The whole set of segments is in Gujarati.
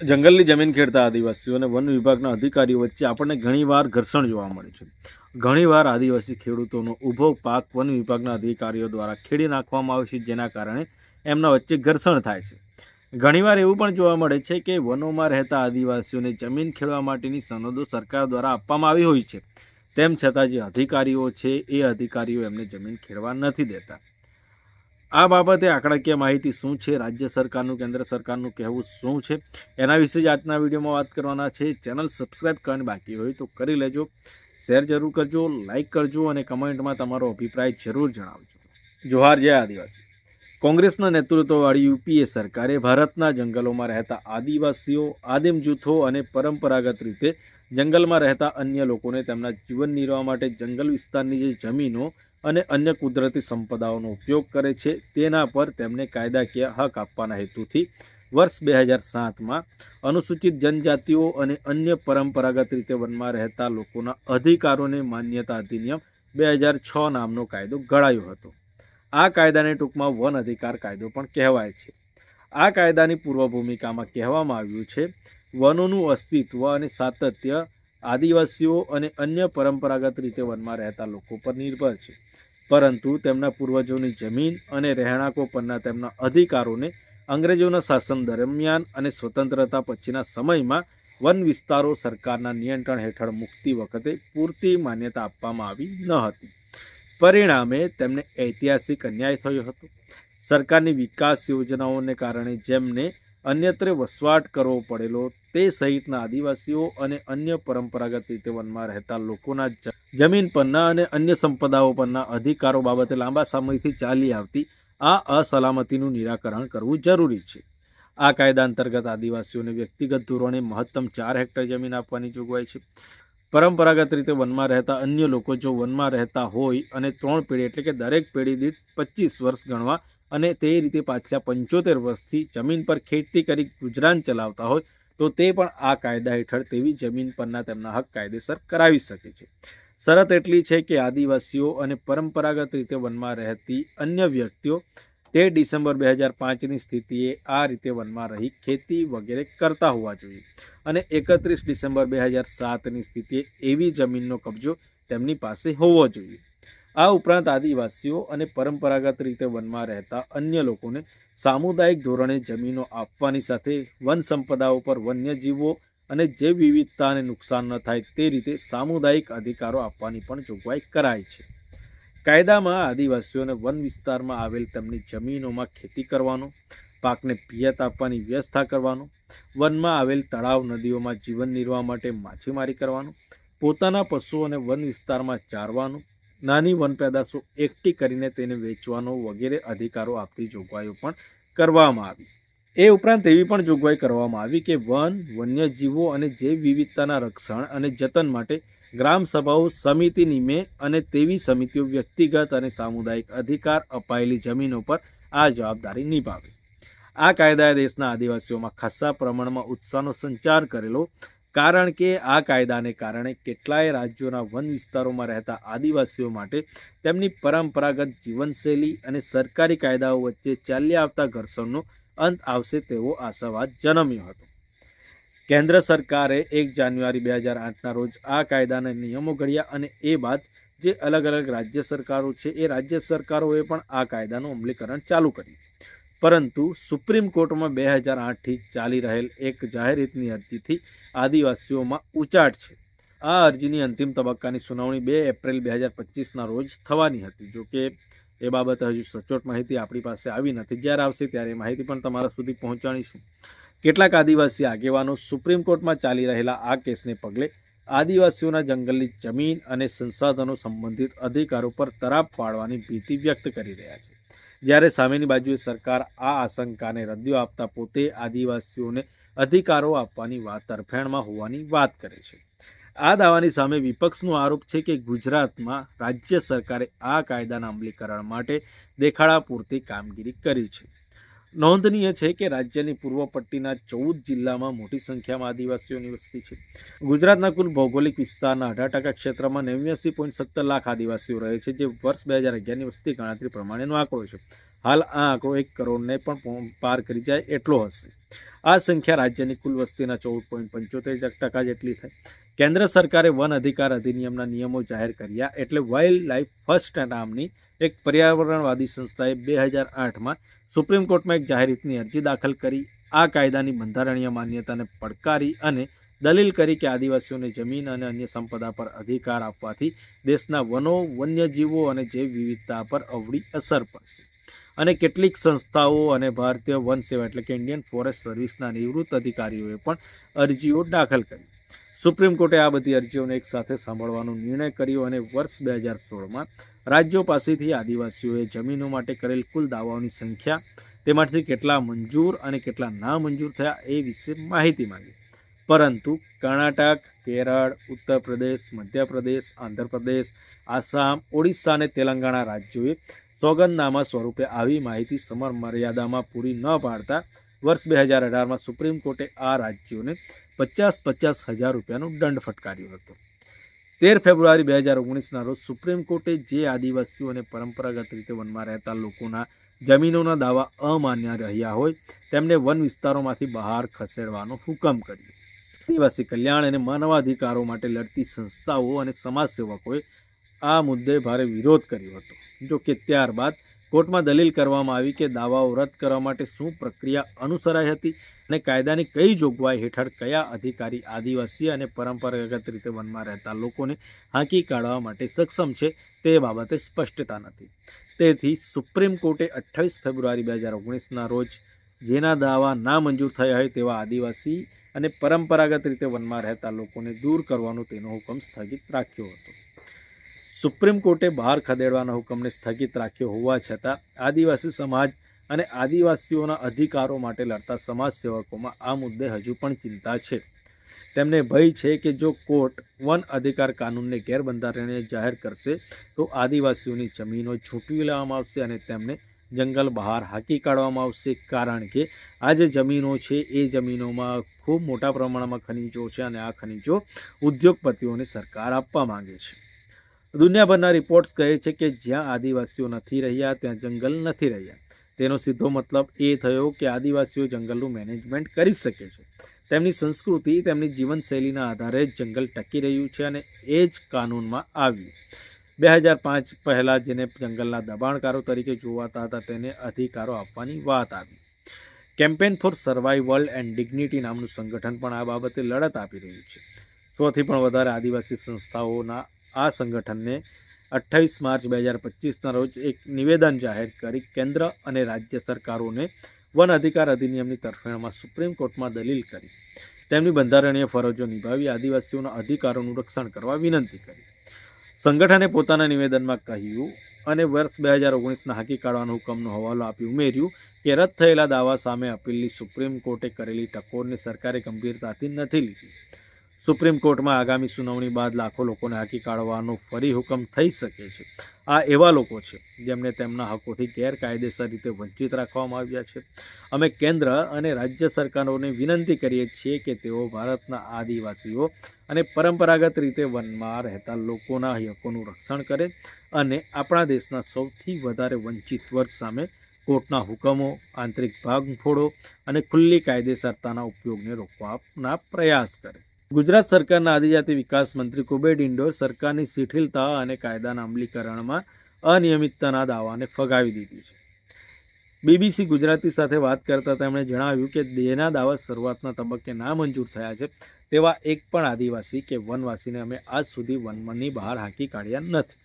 જંગલની જમીન ખેડતા આદિવાસીઓ અને વન વિભાગના અધિકારીઓ વચ્ચે આપણને ઘણીવાર ઘર્ષણ જોવા મળે છે. ઘણીવાર આદિવાસી ખેડૂતોનો ઊભો પાક વન વિભાગના અધિકારીઓ દ્વારા ખેડી નાખવામાં આવે છે, જેના કારણે એમના વચ્ચે ઘર્ષણ થાય છે. ઘણીવાર એવું પણ જોવા મળે છે કે વનોમાં રહેતા આદિવાસીઓને જમીન ખેડવા માટેની સનદો સરકાર દ્વારા આપવામાં આવી હોય છે. તેમ છતાં જે અધિકારીઓ છે, એ અધિકારીઓ એમને જમીન ખેડવા નથી દેતા. આ બાબતે આંકડાકીય માહિતી શું છે? રાજ્ય સરકારનું, કેન્દ્ર સરકારનું કહેવું શું છે? એના વિશે જ આજના વિડીયોમાં વાત કરવાના છે. ચેનલ સબસ્ક્રાઈબ કરવાની બાકી હોય તો કરી લેજો. શેર જરૂર કરજો, લાઇક કરજો અને કમેન્ટમાં તમારો અભિપ્રાય જરૂર જણાવજો. જોહાર, જય આદિવાસી. કોંગ્રેસના નેતૃત્વવાળી યુપીએ સરકારે ભારતના જંગલોમાં રહેતા આદિવાસીઓ, આદિમ જૂથો અને પરંપરાગત રીતે જંગલમાં રહેતા અન્ય લોકોને તેમના જીવન નિર્વાહ માટે જંગલ વિસ્તારની જે જમીનો અને અન્ય કુદરતી સંપદાઓનો ઉપયોગ કરે છે. તેના પર તેમને કાયદાકીય હક આપવાના હેતુથી વર્ષ બે હજાર સાતમાં અનુસૂચિત જનજાતિઓ અને અન્ય પરંપરાગત રીતે વનમાં રહેતા લોકોના અધિકારોને માન્યતા અધિનિયમ બે હજાર છ નામનો કાયદો ઘડાયો હતો. આ કાયદાને ટૂંકમાં વન અધિકાર કાયદો પણ કહેવાય છે. આ કાયદાની પૂર્વ ભૂમિકામાં કહેવામાં આવ્યું છે, વનોનું અસ્તિત્વ અને સાતત્ય આદિવાસીઓ અને અન્ય પરંપરાગત રીતે વનમાં રહેતા લોકો પર નિર્ભર છે. પરંતુ તેમના પૂર્વજોની જમીન અને રહેણાંકો પરના તેમના અધિકારોને અંગ્રેજોના શાસન દરમિયાન અને સ્વતંત્રતા પછીના સમયમાં વન વિસ્તારો સરકારના નિયંત્રણ હેઠળ મુક્તિ વખતે પૂરતી માન્યતા આપવામાં આવી ન હતી. પરિણામે તેમને ઐતિહાસિક અન્યાય થયો હતો. સરકારની વિકાસ યોજનાઓને કારણે જેમને અન્યત્ર વસવાટ કરવો પડેલો તે સહિતના આદિવાસીઓ અને અન્ય પરંપરાગત રીતે વનમાં રહેતા લોકોના જમીન પરના અને અન્ય સંપદાઓ પરના અધિકારો બાબતે લાંબા સમયથી ચાલી આવતી આ અસલામતીનું નિરાકરણ કરવું જરૂરી છે. આ કાયદા અંતર્ગત આદિવાસીઓને વ્યક્તિગત ધોરણે મહત્તમ ચાર હેક્ટર જમીન આપવાની જોગવાઈ છે. પરંપરાગત રીતે વનમાં રહેતા અન્ય લોકો જો વનમાં રહેતા હોય અને ત્રણ પેઢી એટલે કે દરેક પેઢી દીઠ પચીસ વર્ષ ગણવા અને તે રીતે પાછલા પંચોતેર વર્ષથી જમીન પર ખેતી કરી ગુજરાન ચલાવતા હોય, તો તે પણ આ કાયદા હેઠળ તેવી જમીન પરના તેમના હક કાયદેસર કરાવી શકે છે. શરત એટલી છે કે આદિવાસીઓ અને પરંપરાગત રીતે વનમાં રહેતી અન્ય વ્યક્તિઓ તે ડિસેમ્બર બે હજાર પાંચની સ્થિતિએ આ રીતે વનમાં રહી ખેતી વગેરે કરતા હોવા જોઈએ. અને એકત્રીસ ડિસેમ્બર બે હજાર સાતની સ્થિતિએ એવી જમીનનો કબજો તેમની પાસે હોવો જોઈએ. આ ઉપરાંત આદિવાસીઓ અને પરંપરાગત રીતે વનમાં રહેતા અન્ય લોકોને સામુદાયિક ધોરણે જમીનો આપવાની સાથે વન સંપદાઓ પર વન્યજીવો અને જૈવ વિવિધતાને નુકસાન ન થાય તે રીતે સામુદાયિક અધિકારો આપવાની પણ જોગવાઈ કરાઈ છે. કાયદામાં આદિવાસીઓને વન વિસ્તારમાં આવેલ તેમની જમીનોમાં ખેતી કરવાનો, પાકને પિયત આપવાની વ્યવસ્થા કરવાનો, વનમાં આવેલ તળાવ નદીઓમાં જીવન નિર્વાહ માટે માછીમારી કરવાનું, પોતાના પશુઓને વન વિસ્તારમાં ચારવાનું નાની વન પેદાશો એકઠી કરીને તેને વેચવાનો વગેરે અધિકારો આપતી જોગવાઈઓ પણ કરવામાં આવી. એ ઉપરાંત એવી પણ જોગવાઈ કરવામાં આવી કે વન, વન્યજીવો અને જૈવ વિવિધતાના રક્ષણ અને જતન માટે ગ્રામ સભાઓ, સમિતિ નિમે અને તેવી સમિતિઓ વ્યક્તિગત અને સામુદાયિક અધિકાર અપાયેલી જમીનો પર આ જવાબદારી નિભાવે. આ કાયદાએ દેશના આદિવાસીઓમાં ખાસ્સા પ્રમાણમાં ઉત્સાહનો સંચાર કરેલો કારણ કે આ કાયદાને કારણે કેટલાય રાજ્યોના વન વિસ્તારોમાં રહેતા આદિવાસીઓ માટે તેમની પરંપરાગત જીવનશૈલી અને સરકારી કાયદાઓ વચ્ચે ચાલ્યા આવતા ઘર્ષણનો અંત આવશે તેવો આશાવાદ જન્મ્યો હતો. કેન્દ્ર સરકારે એક જાન્યુઆરી બે હજાર આઠના રોજ આ કાયદાના નિયમો ઘડ્યા અને એ બાદ જે અલગ અલગ રાજ્ય સરકારો છે એ રાજ્ય સરકારોએ પણ આ કાયદાનું અમલીકરણ ચાલુ કર્યું. પરંતુ સુપ્રીમ કોર્ટમાં બે હજાર આઠથી ચાલી રહેલ એક જાહેરહિતની અરજીથી આદિવાસીઓમાં ઉચાટ છે. આ અરજીની અંતિમ તબક્કાની સુનાવણી બે એપ્રિલ બે હજાર પચીસના રોજ થવાની હતી. જો કે એ બાબતે હજુ સચોટ માહિતી આપણી પાસે આવી નથી. જ્યારે આવશે ત્યારે માહિતી પણ તમારા સુધી પહોંચાડીશું. કેટલાક આદિવાસી આગેવાનો સુપ્રીમ કોર્ટમાં ચાલી રહેલા આ કેસને પગલે આદિવાસીઓના જંગલની જમીન અને સંસાધનો સંબંધિત અધિકારો પર તરાપ પાડવાની ભીતિ વ્યક્ત કરી રહ્યા છે. જ્યારે સામેની બાજુએ સરકાર આ આશંકાને રદિયો આપતા પોતે આદિવાસીઓને અધિકારો આપવાની વાત તરફેણમાં હોવાની વાત કરે છે. આ દાવાની સામે વિપક્ષનો આરોપ છે કે ગુજરાતમાં રાજ્ય સરકારે આ કાયદાના અમલીકરણ માટે દેખાડા પૂરતી કામગીરી કરી છે. નોંધનીય છે કે રાજ્યની પૂર્વ પટ્ટીના ચૌદ જિલ્લામાં મોટી સંખ્યામાં આદિવાસીઓની વસ્તી છે. ગુજરાતના કુલ ભૌગોલિક વિસ્તારના અઢાર ટકા ક્ષેત્રમાં નેવ્યાસી પોઈન્ટ સત્તર લાખ આદિવાસીઓ રહે છે, જે વર્ષ બે હજાર અગિયારની વસ્તી ગણતરી પ્રમાણેનો આંકડો છે. હાલ આ આંકડો એક કરોડને પણ પાર કરી જાય એટલો હશે. આ સંખ્યા રાજ્યની કુલ વસ્તીના ચૌદ પોઈન્ટ પંચોતેર ટકા જેટલી થાય. કેન્દ્ર સરકારે વન અધિકાર અધિનિયમના નિયમો જાહેર કર્યા એટલે વાઇલ્ડ લાઇફ ફર્સ્ટ નામની એક પર્યાવરણવાદી સંસ્થાએ બે હજાર આઠમાં સુપ્રીમ કોર્ટમાં એક જાહેરહિતની અરજી દાખલ કરી, આ કાયદાની બંધારણીય માન્યતાને પડકારી અને દલીલ કરી કે આદિવાસીઓને જમીન અને અન્ય સંપદા પર અધિકાર આપવાથી દેશના વનો, વન્યજીવો અને જૈવ વિવિધતા પર અવળી અસર પડશે. અને કેટલીક સંસ્થાઓ અને ભારતીય વન સેવા એટલે કે ઇન્ડિયન ફોરેસ્ટ સર્વિસના નિવૃત્ત અધિકારીઓએ પણ અરજીઓ દાખલ કરી. સુપ્રીમ કોર્ટે આ બધી અરજીઓને એકસાથે સાંભળવાનો નિર્ણય કર્યો અને વર્ષ બે હજાર સોળમાં રાજ્યો પાસેથી આદિવાસીઓએ જમીનો માટે કરેલ કુલ દાવાઓની સંખ્યા, તેમાંથી કેટલા મંજૂર અને કેટલા ના મંજૂર થયા એ વિશે માહિતી માંગી. પરંતુ કર્ણાટક, કેરળ ઉત્તર પ્રદેશ મધ્યપ્રદેશ, આંધ્રપ્રદેશ, આસામ, ઓડિશા અને તેલંગાણા રાજ્યોએ સોગંદનામા સ્વરૂપે આવી માહિતી સમર મર્યાદામાં પૂરી ન પાડતા વર્ષ બે હજાર અઢારમાં સુપ્રીમ કોર્ટે આ રાજ્યોને પચાસ પચાસ હજાર રૂપિયાનો દંડ ફટકાર્યો હતો. તેર ફેબ્રુઆરી બે હજાર ઓગણીસના રોજ સુપ્રીમ કોર્ટે જે આદિવાસીઓ અને પરંપરાગત રીતે વનમાં રહેતા લોકોના જમીનોના દાવા અમાન્ય રહ્યા હોય, તેમને વન વિસ્તારોમાંથી બહાર ખસેડવાનો હુકમ કર્યો. આદિવાસી કલ્યાણ અને માનવાધિકારો માટે લડતી સંસ્થાઓ અને સમાજસેવકોએ આ મુદ્દે ભારે વિરોધ કર્યો હતો. જો કે ત્યારબાદ કોર્ટમાં દલીલ કરવામાં આવી કે દાવાઓ રદ કરવા માટે શું પ્રક્રિયા અનુસરાઈ હતી અને કાયદાની કઈ જોગવાઈ હેઠળ કયા અધિકારી આદિવાસી અને પરંપરાગત રીતે વનમાં રહેતા લોકોને હાંકી કાઢવા માટે સક્ષમ છે તે બાબતે સ્પષ્ટતા નથી. તેથી સુપ્રીમ કોર્ટે અઠ્ઠાવીસ ફેબ્રુઆરી બે હજાર ઓગણીસના રોજ જેના દાવા ના મંજૂર થયા હોય તેવા આદિવાસી અને પરંપરાગત રીતે વનમાં રહેતા લોકોને દૂર કરવાનો તેનો હુકમ સ્થગિત રાખ્યો હતો. સુપ્રીમ કોર્ટે બહાર ખદેડવાના હુકમને સ્થગિત રાખ્યો હોવા છતાં આદિવાસી સમાજ અને આદિવાસીઓના અધિકારો માટે લડતા સમાજસેવકોમાં આ મુદ્દે હજુ પણ ચિંતા છે. તેમને ભય છે કે જો કોર્ટ વન અધિકાર કાનૂનને ગેરબંધારણીય જાહેર કરશે, તો આદિવાસીઓની જમીનો છૂટવી લેવામાં આવશે અને તેમને જંગલ બહાર હાંકી કાઢવામાં આવશે. કારણ કે આ જે જમીનો છે, એ જમીનોમાં ખૂબ મોટા પ્રમાણમાં ખનીજો છે અને આ ખનીજો ઉદ્યોગપતિઓને સરકાર આપવા માંગે છે. દુનિયાભરના રિપોર્ટ્સ કહે છે કે જ્યાં આદિવાસીઓ નથી રહ્યા, ત્યાં જંગલ નથી રહ્યા. તેનો સીધો મતલબ એ થયો કે આદિવાસીઓ જંગલનું મેનેજમેન્ટ કરી શકે છે. તેમની સંસ્કૃતિ, તેમની જીવનશૈલીના આધારે જંગલ ટકી રહ્યું છે અને એ જ કાનૂનમાં આવ્યું. બે હજાર પાંચ પહેલાં જેને જંગલના દબાણકારો તરીકે જોવાતા હતા, તેને અધિકારો આપવાની વાત આવી. Campaign for survival and dignity નામનું સંગઠન પણ આ બાબતે લડત આપી રહ્યું છે. સૌથી પણ વધારે આદિવાસી સંસ્થાઓના આ સંગઠનને અઠ્ઠાવીસ માર્ચ બે હજાર પચીસના રોજ એક નિવેદન જાહેર કરી કેન્દ્ર અને રાજ્ય સરકારોને વન અધિકાર અધિનિયમની તરફેણમાં સુપ્રીમ કોર્ટમાં દલીલ કરી. તેમની બંધારણીય ફરજો નિભાવી આદિવાસીઓના અધિકારોનું રક્ષણ કરવા વિનંતી કરી. સંગઠને પોતાના નિવેદનમાં કહ્યું અને વર્ષ બે હજાર ઓગણીસના હાકી કાઢવાનો હુકમનો હવાલો આપી ઉમેર્યું કે રદ થયેલા દાવા સામે અપીલની સુપ્રીમ કોર્ટે કરેલી ટકોરને સરકારે ગંભીરતાથી નથી લીધી. સુપ્રીમ કોર્ટમાં આગામી સુનાવણી બાદ લાખો લોકોને હાકી કાઢવાનો ફરી હુકમ થઈ શકે છે. આ એવા લોકો છે જેમને તેમના હકોથી ગેરકાયદેસર રીતે વંચિત રાખવામાં આવ્યા છે. અમે કેન્દ્ર અને રાજ્ય સરકારોને વિનંતી કરીએ છીએ કે તેઓ ભારતના આદિવાસીઓ અને પરંપરાગત રીતે વનમાં રહેતા લોકોના હકોનું રક્ષણ કરે અને આપણા દેશના સૌથી વધારે વંચિત વર્ગ સામે કોર્ટના હુકમો, આંતરિક ભાગફોડો અને ખુલ્લી કાયદેસરતાના ઉપયોગને રોકવાના પ્રયાસ કરે. ગુજરાત સરકારના આદિજાતિ વિકાસ મંત્રી કુબેર ડિંડો સરકારની શિથિલતા અને કાયદાના અમલીકરણમાં અનિયમિતતાના દાવાને ફગાવી દીધી છે. બીબીસી ગુજરાતી સાથે વાત કરતાં તેમણે જણાવ્યું કે દેના દાવા શરૂઆતના તબક્કે ના મંજૂર થયા છે, તેવા એક પણ આદિવાસી કે વનવાસીને અમે આજ સુધી વનમની બહાર હાંકી કાઢ્યા નથી.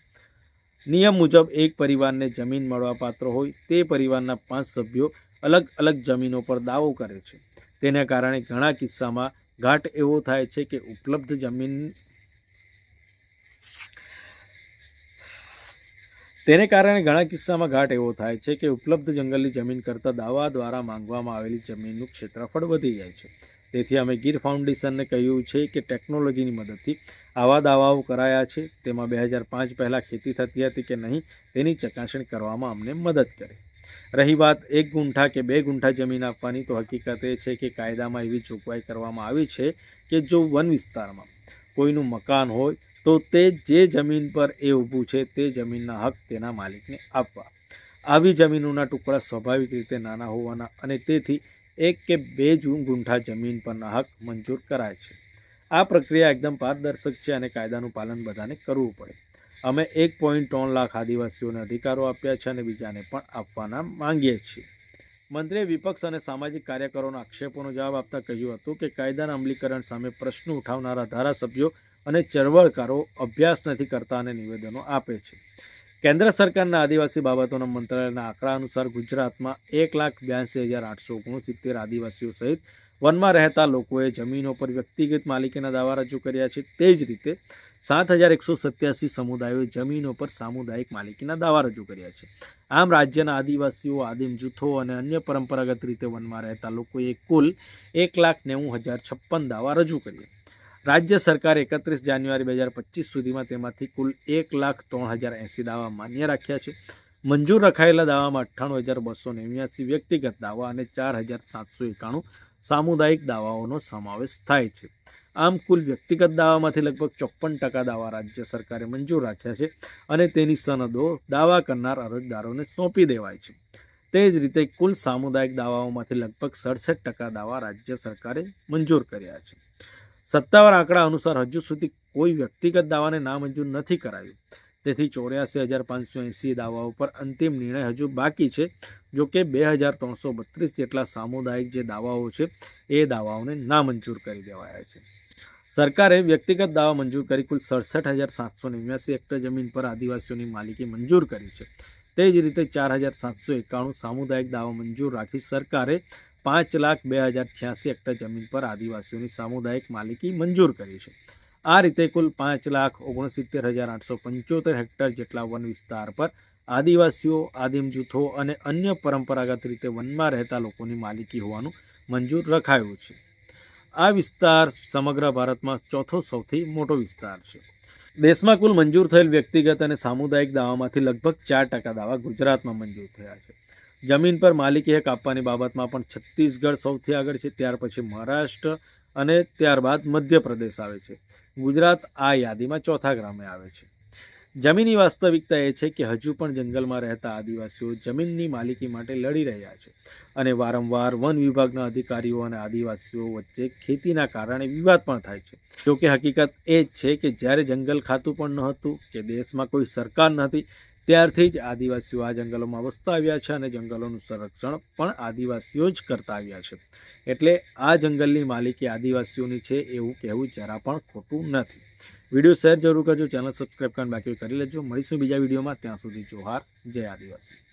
નિયમ મુજબ એક પરિવારને જમીન મળવાપાત્ર હોય, તે પરિવારના પાંચ સભ્યો અલગ અલગ જમીનો પર દાવો કરે છે. તેના કારણે ઘણા કિસ્સામાં ઘાટ એવો થાય છે કે ઉપલબ્ધ જમીન તેને કારણે ઘણા કિસ્સામાં ઘાટ એવો થાય છે કે ઉપલબ્ધ જંગલની જમીન કરતાં દાવા દ્વારા માંગવામાં આવેલી જમીનનું ક્ષેત્રફળ વધી જાય છે. તેથી અમે ગીર ફાઉન્ડેશનને કહ્યું છે કે ટેકનોલોજીની મદદથી આવા દાવાઓ કરાયા છે. તેમાં બે હજાર પાંચ પહેલાં ખેતી થતી હતી કે નહીં તેની ચકાસણી કરવામાં અમને મદદ કરે. રહી વાત એક ગુંઠા કે બે ગુંઠા જમીન આપવાની તો હકીકત એ છે કે કાયદામાં એવી જોગવાઈ કરવામાં આવી છે કે જો વન વિસ્તારમાં કોઈનું મકાન હોય તો તે જે જમીન પર એ ઊભું છે તે જમીનના હક તેના માલિકને આપવા. આવી જમીનોના ટુકડા સ્વાભાવિક રીતે નાના હોવાના અને તેથી એક કે બે ગુંઠા જમીન પરના હક મંજૂર કરાય છે. આ પ્રક્રિયા એકદમ પારદર્શક છે અને કાયદાનું પાલન બધાને કરવું પડે. અમે એક પોઈન્ટ ત્રણ લાખ આદિવાસીઓને અધિકારો આપ્યા છે અને બીજાને પણ આપવાના માંગીએ છીએ. મંત્રીએ વિપક્ષ અને સામાજિક કાર્યકરોના આક્ષેપોનો જવાબ આપતા કહ્યું હતું કે કાયદાના અમલીકરણ સામે પ્રશ્નો ઉઠાવનારા ધારાસભ્યો અને ચળવળકારો અભ્યાસ નથી કરતા અને નિવેદનો આપે છે. કેન્દ્ર સરકારના આદિવાસી બાબતોના મંત્રાલયના આંકડા અનુસાર ગુજરાતમાં એક લાખ બ્યાસી હજાર આઠસો ઓગણસિત્તેર આદિવાસીઓ સહિત વનમાં રહેતા લોકોએ જમીનો પર વ્યક્તિગત માલિકીના દાવા રજૂ કર્યા છે. તે જ રીતે સાત હજાર એકસો સત્યાસી સમુદાયોએ જમીનો પર સામુદાયિક માલિકીના દાવા રજૂ કર્યા છે. આમ રાજ્યના આદિવાસીઓ, આદિમ જૂથો અને અન્ય પરંપરાગત રીતે વનમાં રહેતા લોકોએ કુલ એક લાખ નેવું હજાર છપ્પન દાવા રજૂ કર્યા. રાજ્ય સરકારે એકત્રીસ જાન્યુઆરી બે હજાર પચીસ સુધીમાં તેમાંથી કુલ એક લાખ ત્રણ હજાર એંસી દાવા માન્ય રાખ્યા છે. મંજૂર રખાયેલા દાવામાં અઠ્ઠાણું હજાર બસો નેવ્યાસી વ્યક્તિગત દાવા અને ચાર હજાર સાતસો એકાણું સામુદાયિક દાવાઓનો સમાવેશ થાય છે. આમ કુલ વ્યક્તિગત દાવામાંથી લગભગ ચોપ્પન ટકા દાવા રાજ્ય સરકારે મંજૂર રાખ્યા છે અને તેની સનદો દાવા કરનાર અરજદારોને સોંપી દેવાય છે. તે જ રીતે કુલ સામુદાયિક દાવાઓમાંથી લગભગ સડસઠ ટકા દાવા રાજ્ય સરકારે મંજૂર કર્યા છે. સત્તાવાર આંકડા અનુસાર હજુ સુધી કોઈ વ્યક્તિગત દાવાને નામંજૂર નથી કરાયું. તેથી ચોર્યાસી હજાર પાંચસો એંસી દાવાઓ પર અંતિમ નિર્ણય હજુ બાકી છે. જો કે બે હજાર ત્રણસો બત્રીસ જેટલા સામુદાયિક જે દાવાઓ છે, એ દાવાઓને નામંજૂર કરી દેવાયા છે. સરકારે વ્યક્તિગત દાવા મંજૂર કરી કુલ સડસઠ હજાર સાતસો નેવ્યાસી હેક્ટર જમીન પર આદિવાસીઓની માલિકી મંજૂર કરી છે. તે જ રીતે ચાર હજાર સાતસો એકાણું સામુદાયિક દાવા મંજૂર રાખી સરકારે પાંચ લાખ બે હજાર છ્યાસી હેક્ટર જમીન પર આદિવાસીઓની સામુદાયિક માલિકી મંજૂર કરી છે. આ રીતે કુલ પાંચ લાખ ઓગણસિત્તેર હજાર આઠસો પંચોતેર હેક્ટર જેટલા વન વિસ્તાર પર આદિવાસીઓ, આદિમ જૂથો અને અન્ય પરંપરાગત રીતે વનમાં રહેતા લોકોની માલિકી હોવાનું મંજૂર રખાયું છે. આ વિસ્તાર સમગ્ર ભારતમાં ચોથો સૌથી મોટો વિસ્તાર છે. દેશમાં કુલ મંજૂર થયેલ વ્યક્તિગત અને સામુદાયિક દાવામાંથી લગભગ ચાર ટકા દાવા ગુજરાતમાં મંજૂર થયા છે. જમીન પર માલિકી હક આપવાની બાબતમાં પણ છત્તીસગઢ સૌથી આગળ છે, ત્યાર પછી મહારાષ્ટ્ર અને ત્યારબાદ મધ્યપ્રદેશ આવે છે. ગુજરાત આ યાદીમાં ચોથા ક્રમે આવે છે. જમીનની વાસ્તવિકતા એ છે કે હજુ પણ જંગલમાં રહેતા આદિવાસીઓ જમીનની માલિકી માટે લડી રહ્યા છે અને વારંવાર વન વિભાગના અધિકારીઓ અને આદિવાસીઓ વચ્ચે ખેતીના કારણે વિવાદ પણ થાય છે. જોકે હકીકત એ જ છે કે જ્યારે જંગલ ખાતું પણ ન હતું કે દેશમાં કોઈ સરકાર નથી ત્યારથી જ આદિવાસીઓ આ જંગલોમાં વસતા આવ્યા છે અને જંગલોનું સંરક્ષણ પણ આદિવાસીઓ જ કરતા આવ્યા છે. એટલે આ જંગલની માલિકી આદિવાસીઓની છે એવું કહેવું જરા પણ ખોટું નથી. વીડિયો શેર જરૂર કરજો, ચેનલ સબસ્ક્રાઈબ કરીને બાકી કરી લેજો. મળીશું બીજા વિડીયોમાં. ત્યાં સુધી જોહાર. જય આદિવાસી.